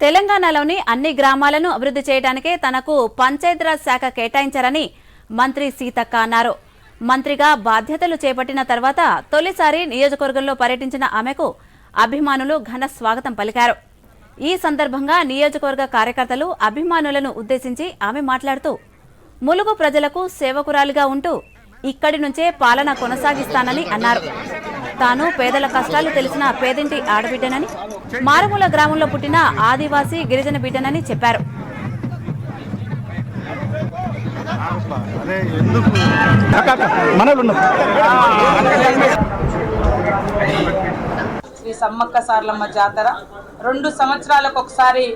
తెలంగాణలోని అన్ని గ్రామాలను అభివృద్ధి చేయడానికే తనకు పంచాయతీరాజ్ శాఖ కేటాయించారని మంత్రి సీతక్క అన్నారు. మంత్రిగా బాధ్యతలు చేపట్టిన తర్వాత తొలిసారి నియోజకవర్గంలో పర్యటించిన ఆమెకు అభిమానులు ఘన స్వాగతం పలికారు. ఈ సందర్భంగా నియోజకవర్గ కార్యకర్తలు అభిమానులను ఉద్దేశించి ఆమె మాట్లాడుతూ ములుగు ప్రజలకు సేవకురాలిగా ఉంటూ ఇక్కడి నుంచే పాలన కొనసాగిస్తానని అన్నారు. తాను పేదల కష్టాలు తెలిసిన పేదింటి ఆడబిడ్డనని మారుమూల గ్రామంలో పుట్టిన ఆదివాసీ గిరిజన బిడ్డనని చెప్పారు. శ్రీ సమ్మక్క సార్లమ్మ జాతర రెండు సంవత్సరాలకు ఒకసారి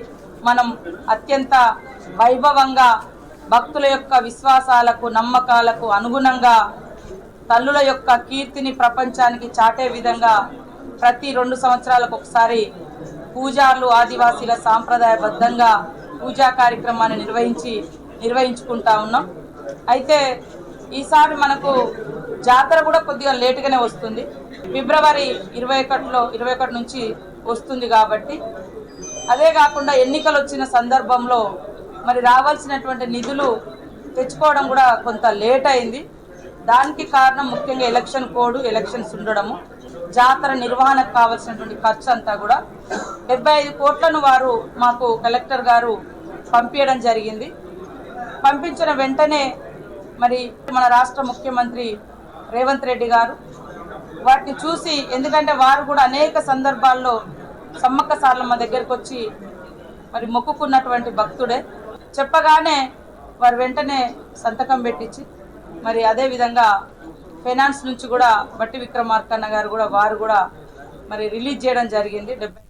మనం అత్యంత వైభవంగా భక్తుల యొక్క విశ్వాసాలకు నమ్మకాలకు అనుగుణంగా తల్లుల యొక్క కీర్తిని ప్రపంచానికి చాటే విధంగా ప్రతి రెండు సంవత్సరాలకు ఒకసారి పూజార్లు ఆదివాసీల సాంప్రదాయబద్ధంగా పూజా కార్యక్రమాన్ని నిర్వహించి నిర్వహించుకుంటా ఉన్నాం. అయితే ఈసారి మనకు జాతర కూడా కొద్దిగా లేటుగానే వస్తుంది. ఫిబ్రవరి ఇరవై ఒకటిలో ఇరవై ఒకటి నుంచి వస్తుంది కాబట్టి. అదే కాకుండా ఎన్నికలు వచ్చిన సందర్భంలో మరి రావాల్సినటువంటి నిధులు తెచ్చుకోవడం కూడా కొంత లేట్ అయింది. దానికి కారణం ముఖ్యంగా ఎలక్షన్ కోడ్ ఎలక్షన్స్ ఉండడము జాతర నిర్వహణకు కావాల్సినటువంటి ఖర్చు అంతా కూడా. డెబ్బై ఐదు కోట్లను వారు మాకు కలెక్టర్ గారు పంపించడం జరిగింది. పంపించిన వెంటనే మరి మన రాష్ట్ర ముఖ్యమంత్రి రేవంత్ రెడ్డి గారు వాటిని చూసి ఎందుకంటే వారు కూడా అనేక సందర్భాల్లో సమ్మక్క సార్లమ్మ దగ్గరకు వచ్చి మరి మొక్కుకున్నటువంటి భక్తుడే. చెప్పగానే వారు వెంటనే సంతకం పెట్టించి మరి అదే విధంగా ఫైనాన్స్ నుంచి కూడా బట్టి విక్రమార్కన్న గారు కూడా వారు కూడా మరి రిలీజ్ చేయడం జరిగింది. డెబ్బై